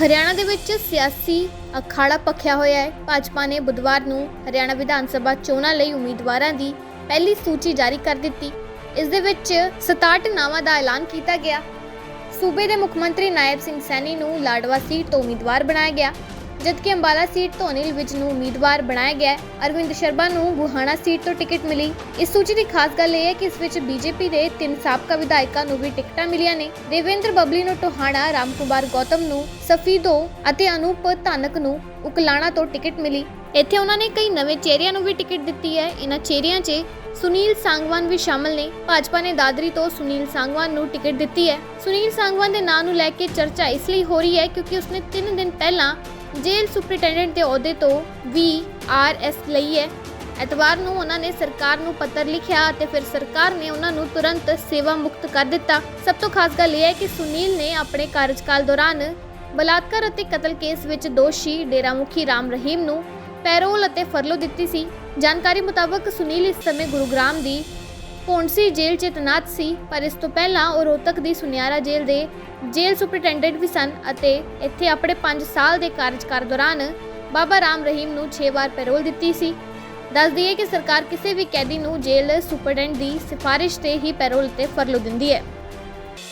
ਹਰਿਆਣਾ ਦੇ ਵਿੱਚ ਸਿਆਸੀ ਅਖਾੜਾ ਪੱਖਿਆ ਹੋਇਆ ਹੈ। ਭਾਜਪਾ ਨੇ ਬੁੱਧਵਾਰ ਨੂੰ ਹਰਿਆਣਾ ਵਿਧਾਨ ਸਭਾ ਚੋਣਾਂ ਲਈ ਉਮੀਦਵਾਰਾਂ ਦੀ ਪਹਿਲੀ ਸੂਚੀ ਜਾਰੀ ਕਰ ਦਿੱਤੀ। ਇਸ ਦੇ ਵਿੱਚ 67 ਨਾਵਾਂ ਦਾ ਐਲਾਨ ਕੀਤਾ ਗਿਆ। ਸੂਬੇ ਦੇ ਮੁੱਖ ਮੰਤਰੀ ਨਾਇਬ ਸਿੰਘ ਸੈਣੀ ਨੂੰ ਲਾਡਵਾ ਸੀਟ ਤੋਂ ਉਮੀਦਵਾਰ ਬਣਾਇਆ ਗਿਆ। ਜਦਕਿ ਅੰਬਾਲਾ ਸੀਟ ਤੋਂ ਅਨਿਲ ਵਿਜ ਨੂੰ ਉਮੀਦਵਾਰ ਬਣਾਇਆ ਗਿਆ ਹੈ। ਅਰਵਿੰਦ ਸ਼ਰਮਾ ਨੂੰ ਗੁਹਾਣਾ ਸੀਟ ਤੋਂ ਟਿਕਟ ਮਿਲੀ। ਇਸ ਸੂਚੀ ਦੀ ਖਾਸ ਗੱਲ ਇਹ ਹੈ ਕਿ ਇਸ ਵਿੱਚ ਬੀਜੇਪੀ ਦੇ ਤਿੰਨ ਸਾਬਕਾ ਵਿਧਾਇਕਾਂ ਨੂੰ ਵੀ ਟਿਕਟਾਂ ਮਿਲੀਆਂ ਨੇ। ਦੇਵੇਂਦਰ ਬਬਲੀ ਨੂੰ ਟੋਹਾਣਾ ਰਾਮਕੁਮਾਰ ਗੌਤਮ ਨੂੰ ਸਫੀਦੋ ਅਤੇ ਅਨੂਪ ਧਾਨਕ ਨੂੰ ਉਕਲਾਣਾ ਤੋਂ ਟਿਕਟ ਮਿਲੀ। ਇੱਥੇ ਉਹਨਾਂ ਨੇ ਕਈ ਨਵੇਂ ਚਿਹਰਿਆਂ ਨੂੰ ਵੀ ਟਿਕਟ ਦਿੱਤੀ ਹੈ। ਇਹਨਾਂ ਚਿਹਰਿਆਂ 'ਚ ਸੁਨੀਲ ਸੰਗਵਾਨ ਵੀ ਸ਼ਾਮਲ ਨੇ। ਭਾਜਪਾ ਨੇ ਦਾਦਰੀ ਤੋਂ ਸੁਨੀਲ ਸੰਗਵਾਨ ਨੂੰ ਟਿਕਟ ਦਿੱਤੀ ਹੈ। ਸੁਨੀਲ ਸੰਗਵਾਨ ਦੇ ਨਾਂ ਨੂੰ ਲੈ ਕੇ ਚਰਚਾ ਇਸ ਲਈ ਹੋ ਰਹੀ ਹੈ ਕਿਉਂਕਿ ਉਸਨੇ 3 ਦਿਨ ਪਹਿਲਾਂ ਜੇਲ੍ਹ ਸੁਪਰਿੰਟੈਂਡੈਂਟ ਦੇ ਅਹੁਦੇ ਤੋਂ ਵੀ ਆਰ ਲਈ ਹੈ। ਐਤਵਾਰ ਨੂੰ ਉਹਨਾਂ ਨੇ ਸਰਕਾਰ ਨੂੰ ਪੱਤਰ ਲਿਖਿਆ ਅਤੇ ਫਿਰ ਸਰਕਾਰ ਨੇ ਉਹਨਾਂ ਨੂੰ ਤੁਰੰਤ ਸੇਵਾ ਮੁਕਤ ਕਰ ਦਿੱਤਾ। ਸਭ ਤੋਂ ਖਾਸ ਗੱਲ ਇਹ ਹੈ ਕਿ ਸੁਨੀਲ ਨੇ ਆਪਣੇ ਕਾਰਜਕਾਲ ਦੌਰਾਨ ਬਲਾਤਕਾਰ ਅਤੇ ਕਤਲ ਕੇਸ ਵਿੱਚ ਦੋਸ਼ੀ ਡੇਰਾ ਮੁਖੀ ਰਾਮ ਰਹੀਮ ਨੂੰ ਪੈਰੋਲ ਅਤੇ ਫਰਲੋ ਦਿੱਤੀ ਸੀ। ਜਾਣਕਾਰੀ ਮੁਤਾਬਕ ਸੁਨੀਲ ਇਸ ਸਮੇਂ ਗੁਰੂਗ੍ਰਾਮ ਦੀ ਪੌਂਡਸੀ ਜੇਲ੍ਹ 'ਚ ਤੈਨਾਤ ਸੀ, ਪਰ ਇਸ ਤੋਂ ਪਹਿਲਾਂ ਉਹ ਰੋਹਤਕ ਦੀ ਸੁਨਿਆਰਾ ਜੇਲ੍ਹ ਦੇ ਜੇਲ੍ਹ ਸੁਪਰਿੰਟੈਂਡੈਂਟ ਵੀ ਸਨ ਅਤੇ ਇੱਥੇ ਆਪਣੇ 5 ਸਾਲ ਦੇ ਕਾਰਜਕਾਲ ਦੌਰਾਨ ਬਾਬਾ ਰਾਮ ਰਹੀਮ ਨੂੰ 6 ਵਾਰ ਪੈਰੋਲ ਦਿੱਤੀ ਸੀ। ਦੱਸ ਦਈਏ ਕਿ ਸਰਕਾਰ ਕਿਸੇ ਵੀ ਕੈਦੀ ਨੂੰ ਜੇਲ੍ਹ ਸੁਪਰਡੈਂਟ ਦੀ ਸਿਫਾਰਿਸ਼ ਤੇ ਹੀ ਪੈਰੋਲ ਤੇ ਫਰਲੋ ਦਿੰਦੀ ਹੈ।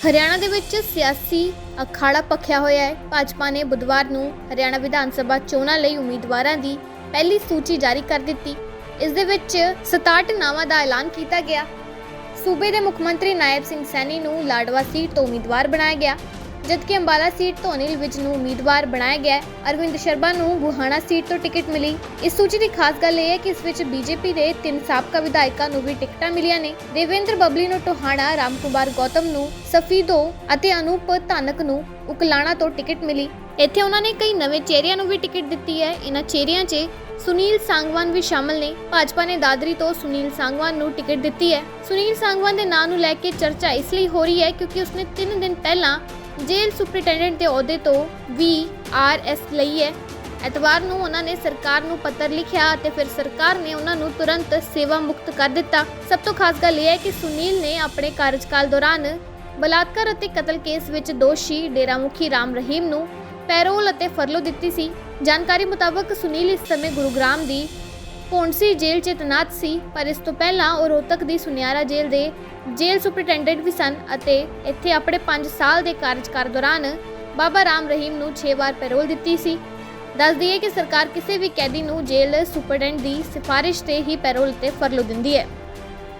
ਹਰਿਆਣਾ ਦੇ ਵਿੱਚ ਸਿਆਸੀ ਅਖਾੜਾ ਪੱਖਿਆ ਹੋਇਆ ਹੈ। ਭਾਜਪਾ ਨੇ ਬੁੱਧਵਾਰ ਨੂੰ ਹਰਿਆਣਾ ਵਿਧਾਨ ਸਭਾ ਚੋਣਾਂ ਲਈ ਉਮੀਦਵਾਰਾਂ ਦੀ ਪਹਿਲੀ ਸੂਚੀ ਜਾਰੀ ਕਰ ਦਿੱਤੀ। ਇਸ ਦੇ ਵਿੱਚ 67 ਨਾਵਾਂ ਦਾ ਐਲਾਨ ਕੀਤਾ ਗਿਆ। ਸੂਬੇ ਦੇ ਮੁੱਖ ਮੰਤਰੀ ਨਾਇਬ ਸਿੰਘ ਸੈਣੀ ਨੂੰ ਲਾਡਵਾ ਸੀਟ ਤੋਂ ਉਮੀਦਵਾਰ ਬਣਾਇਆ ਗਿਆ। ਜਦਕਿ ਅੰਬਾਲਾ ਸੀਟ ਤੋਂ ਅਨਿਲ ਵਿਜ ਨੂੰ ਉਮੀਦਵਾਰ ਬਣਾਇਆ ਗਿਆ, ਅਰਵਿੰਦ ਸ਼ਰਮਾ ਨੂੰ ਗੁਹਾਣਾ ਸੀਟ ਤੋਂ ਟਿਕਟ ਮਿਲੀ। ਇਸ ਸੂਚੀ ਦੀ ਖਾਸ ਗੱਲ ਇਹ ਹੈ ਕਿ ਇਸ ਵਿੱਚ ਬੀਜੇਪੀ ਦੇ ਤਿੰਨ ਸਾਬਕਾ ਵਿਧਾਇਕਾਂ ਨੂੰ ਵੀ ਟਿਕਟਾਂ ਮਿਲੀਆਂ ਨੇ। ਦੇਵੇਂਦਰ ਬਬਲੀ ਨੂੰ ਟੋਹਾਣਾ ਰਾਮਕੁਮਾਰ ਗੌਤਮ ਨੂੰ ਸਫੀਦੋ ਅਤੇ ਅਨੂਪ ਧਾਨਕ ਨੂੰ ਉਕਲਾਣਾ ਤੋਂ ਟਿਕਟ ਮਿਲੀ। ਇੱਥੇ ਉਹਨਾਂ ਨੇ ਕਈ ਨਵੇਂ ਚਿਹਰਿਆਂ ਨੂੰ ਵੀ ਟਿਕਟ ਦਿੱਤੀ ਹੈ। ਇਹਨਾਂ ਚਿਹਰਿਆਂ 'ਚ ਸੁਨੀਲ ਸੰਗਵਾਨ ਵੀ ਸ਼ਾਮਲ ਨੇ। ਭਾਜਪਾ ਨੇ ਦਾਦਰੀ ਤੋਂ ਸੁਨੀਲ ਸੰਗਵਾਨ ਨੂੰ ਟਿਕਟ ਦਿੱਤੀ ਹੈ। ਸੁਨੀਲ ਸੰਗਵਾਨ ਦੇ ਨਾਂ ਨੂੰ ਲੈ ਕੇ ਚਰਚਾ ਇਸ ਲਈ ਹੋ ਰਹੀ ਹੈ ਕਿਉਂਕਿ ਉਸਨੇ 3 ਦਿਨ ਪਹਿਲਾਂ ਜੇਲ੍ਹ ਸੁਪਰਿੰਟੈਂਡੈਂਟ ਦੇ ਅਹੁਦੇ ਤੋਂ ਵੀ ਆਰ ਲਈ ਹੈ। ਐਤਵਾਰ ਨੂੰ ਉਹਨਾਂ ਨੇ ਸਰਕਾਰ ਨੂੰ ਪੱਤਰ ਲਿਖਿਆ ਅਤੇ ਫਿਰ ਸਰਕਾਰ ਨੇ ਉਹਨਾਂ ਨੂੰ ਤੁਰੰਤ ਸੇਵਾ ਮੁਕਤ ਕਰ ਦਿੱਤਾ। ਸਭ ਤੋਂ ਖਾਸ ਗੱਲ ਇਹ ਹੈ ਕਿ ਸੁਨੀਲ ਨੇ ਆਪਣੇ ਕਾਰਜਕਾਲ ਦੌਰਾਨ ਬਲਾਤਕਾਰ ਅਤੇ ਕਤਲ ਕੇਸ ਵਿੱਚ ਦੋਸ਼ੀ ਡੇਰਾ ਮੁਖੀ ਰਾਮ ਰਹੀਮ ਨੂੰ ਪੈਰੋਲ ਅਤੇ ਫਰਲੋ ਦਿੱਤੀ ਸੀ। ਜਾਣਕਾਰੀ ਮੁਤਾਬਕ ਸੁਨੀਲ ਇਸ ਸਮੇਂ ਗੁਰੂਗ੍ਰਾਮ ਦੀ ਪੌਂਡਸੀ ਜੇਲ੍ਹ 'ਚ ਤੈਨਾਤ ਸੀ, ਪਰ ਇਸ ਤੋਂ ਪਹਿਲਾਂ ਉਹ ਰੋਹਤਕ ਦੀ ਸੁਨਿਆਰਾ ਜੇਲ੍ਹ ਦੇ ਜੇਲ੍ਹ ਸੁਪਰਿੰਟੈਂਡੈਂਟ ਵੀ ਸਨ ਅਤੇ ਇੱਥੇ ਆਪਣੇ 5 ਸਾਲ ਦੇ ਕਾਰਜਕਾਲ ਦੌਰਾਨ ਬਾਬਾ ਰਾਮ ਰਹੀਮ ਨੂੰ 6 ਵਾਰ ਪੈਰੋਲ ਦਿੱਤੀ ਸੀ। ਦੱਸ ਦਈਏ ਕਿ ਸਰਕਾਰ ਕਿਸੇ ਵੀ ਕੈਦੀ ਨੂੰ ਜੇਲ੍ਹ ਸੁਪਰਡੈਂਟ ਦੀ ਸਿਫਾਰਿਸ਼ ਤੇ ਹੀ ਪੈਰੋਲ ਤੇ ਫਰਲੋ ਦਿੰਦੀ ਹੈ।